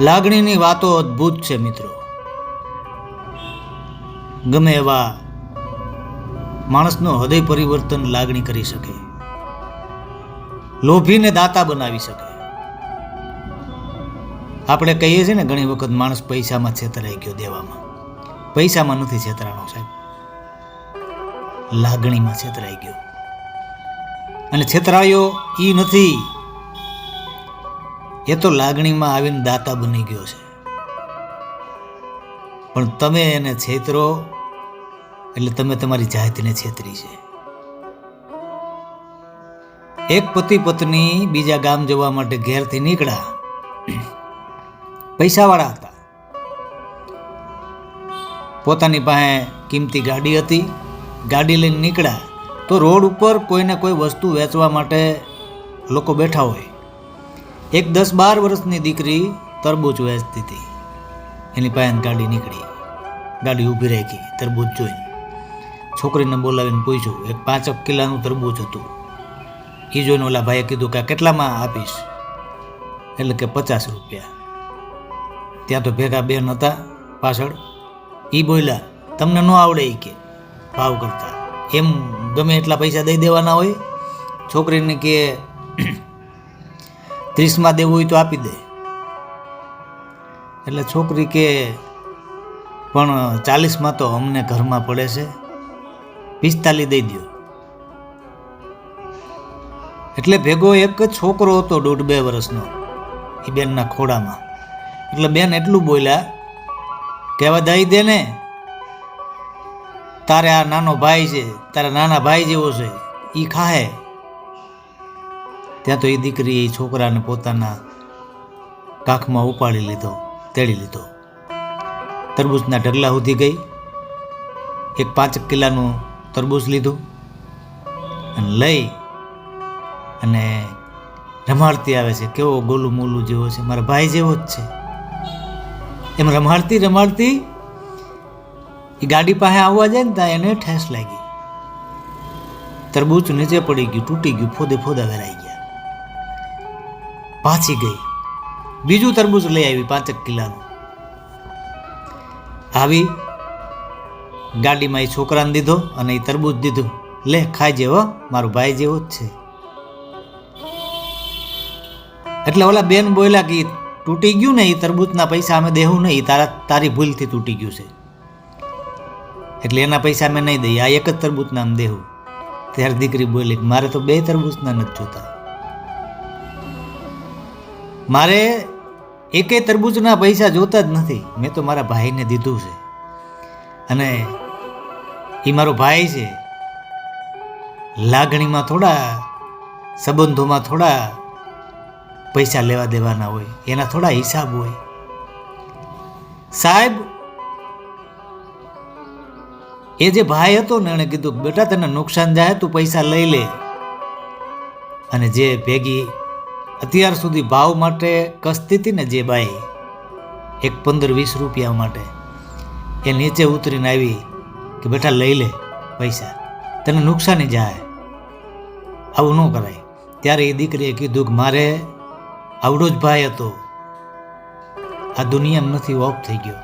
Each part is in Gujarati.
લાગણીની વાતો અદ્ભુત છે મિત્રો. ગમે એવા માણસનો હૃદય પરિવર્તન લાગણી કરી શકે. લોભીને દાતા બનાવી શકે. આપણે કહીએ છીએ ને, ઘણી વખત માણસ પૈસામાં છેતરાઈ ગયો દેવામાં. પૈસામાં નથી છેતરાણો સાહેબ. લાગણીમાં છેતરાઈ ગયો. અને છેતરાયો એ નથી. એ તો લાગણીમાં આવીને દાતા બની ગયો છે. પણ તમે એને છેતરો એટલે તમે તમારી જાતને છેતરી છે. એક પતિ પત્ની બીજા ગામ જવા માટે ઘેરથી નીકળ્યા. પૈસાવાળા હતા. પોતાની પાસે કિંમતી ગાડી હતી. ગાડી લઈને નીકળ્યા. તો રોડ ઉપર કોઈને કોઈ વસ્તુ વેચવા માટે લોકો બેઠા હોય. એક દસ બાર વર્ષની દીકરી તરબૂચ વેચતી હતી. એની પાસે ગાડી નીકળી. ગાડી ઊભી રાખી, તરબૂચ જોઈને. છોકરીને બોલાવીને પૂછ્યું, એક પાંચક કિલ્લાનું તરબૂચ હતું. એ જોઈને ઓલા ભાઈએ કીધું કે કેટલામાં આપીશ? એટલે કે પચાસ રૂપિયા. ત્યાં તો ભેગા બેન હતા, પાછળ. એ બોલ્યા, તમને ન આવડે એ કે, ભાવ કરતા. એમ ગમે એટલા પૈસા દઈ દેવાના હોય. છોકરીને કે ત્રીસમાં દેવું હોય તો આપી દે. એટલે છોકરી કે પણ ચાલીસમાં તો અમને ઘરમાં પડે છે. પિસ્તાલીસ દઈ દો એટલે ભેગો એક જ છોકરો હતો દોઢ બે વર્ષનો, એ બેનના ખોડામાં એટલે બેન એટલું બોલ્યા કે હવે દઈ દે ને, તારે આ નાનો ભાઈ છે, તારા નાના ભાઈ જેવો છે એ ખાહે. ત્યાં તો એ દીકરી એ છોકરાને પોતાના કાખમાં ઉપાડી લીધો, તેડી લીધો. તરબૂચના ઢગલા સુધી ગઈ. એક પાંચ કિલ્લાનું તરબૂચ લીધું અને લઈ અને રમાડતી આવે છે. કેવો ગોલું મોલું જેવો છે. મારા ભાઈ જેવો જ છે. એમ રમાડતી રમાડતી એ ગાડી પાસે આવવા જાય ને ત્યાં એને ઠેસ લાગી. તરબૂચ નીચે પડી ગયું, તૂટી ગયું, ફોદે ફોદા વેરાઈ ગયા પાછી ગઈ. બીજું તરબૂચ લઈ આવી પાંચક કિલ્લાનું આવી ગાડીમાં એ છોકરાને દીધો અને એ તરબૂચ દીધું. લે, ખાઈ જેવો મારો ભાઈ જેવો જ છે. એટલે ઓલા બેન બોલ્યા કે તૂટી ગયું ને એ તરબૂચના પૈસા અમે દેવું નહીં તારા, તારી ભૂલથી તૂટી ગયું છે. એટલે એના પૈસા અમે નહીં દઈએ, આ એક જ તરબૂચના આમ દેવું ત્યારે દીકરી બોલી મારે તો બે તરબૂચના નથી જોતા. મારે એકેય તરબૂચના પૈસા જોતા જ નથી. મેં તો મારા ભાઈને દીધું છે. અને એ મારો ભાઈ છે. લાગણીમાં થોડા, સંબંધોમાં થોડા પૈસા લેવા દેવાના હોય, એના થોડા હિસાબ હોય. સાહેબ, એ જે ભાઈ હતો ને, એણે કીધું, બેટા, તને નુકસાન જાય, તું પૈસા લઈ લે. અને જે ભેગી અત્યાર સુધી ભાવ માટે કસતી હતી ને જે બાઈ, એક પંદર વીસ રૂપિયા માટે. એ નીચે ઉતરીને આવી કે બેટા લઈ લે પૈસા, તને નુકસાની જાય. આવું ન કરાય. ત્યારે એ દીકરીએ કીધું કે મારે આવડો જ ભાઈ હતો. આ દુનિયામાં નથી ઓફ થઈ ગયો.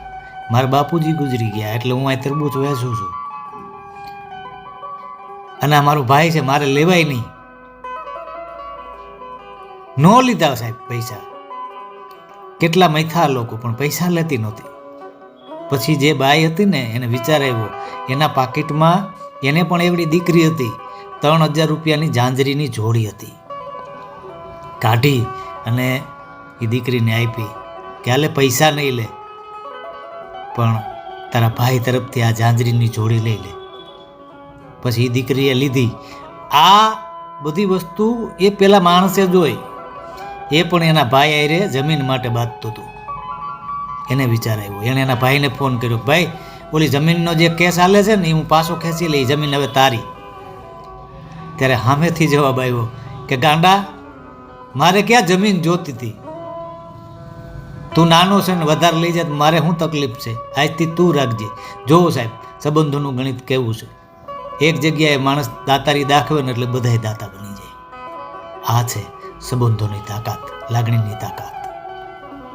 મારા બાપુજી ગુજરી ગયા, એટલે હું અહીં તરબૂચ વેચું છું. અને આ મારો ભાઈ છે, મારે લેવાય નહીં. ન લીધા સાહેબ પૈસા. કેટલા મૈથા લોકો પણ પૈસા લેતી નહોતી. પછી જે બાઈ હતી ને એને વિચાર આવ્યો, એના પાકીટમાં એને પણ એવડી દીકરી હતી, ત્રણ હજાર રૂપિયાની જાંજરીની જોડી હતી. કાઢી અને એ દીકરીને આપી કે હાલે પૈસા નહીં લે, પણ તારા ભાઈ તરફથી આ જાંજરીની જોડી લઈ લે. પછી એ દીકરીએ લીધી. આ બધી વસ્તુ એ પેલા માણસે જોઈ. એ પણ એના ભાઈ આયરે જમીન માટે બાંધતું હતું. એને વિચાર આવ્યો. એણે એના ભાઈને ફોન કર્યો ભાઈ, ઓલી જમીનનો જે કેસ હાલે છે ને, એ હું પાછો ખેંચી લઈ, જમીન હવે તારી. ત્યારે સામેથી જવાબ આવ્યો કે, ગાંડા, મારે ક્યાં જમીન જોતી હતી? તું નાનો છે ને, વધારે લઈ જાય મારે શું તકલીફ છે? આજથી તું રાખજે. જોવો સાહેબ, સંબંધોનું ગણિત કેવું છે? એક જગ્યાએ માણસ દાતારી દાખવે ને એટલે બધાય દાતા બની જાય. આ છે. સંબંધોની તાકાત લાગણીની તાકાત.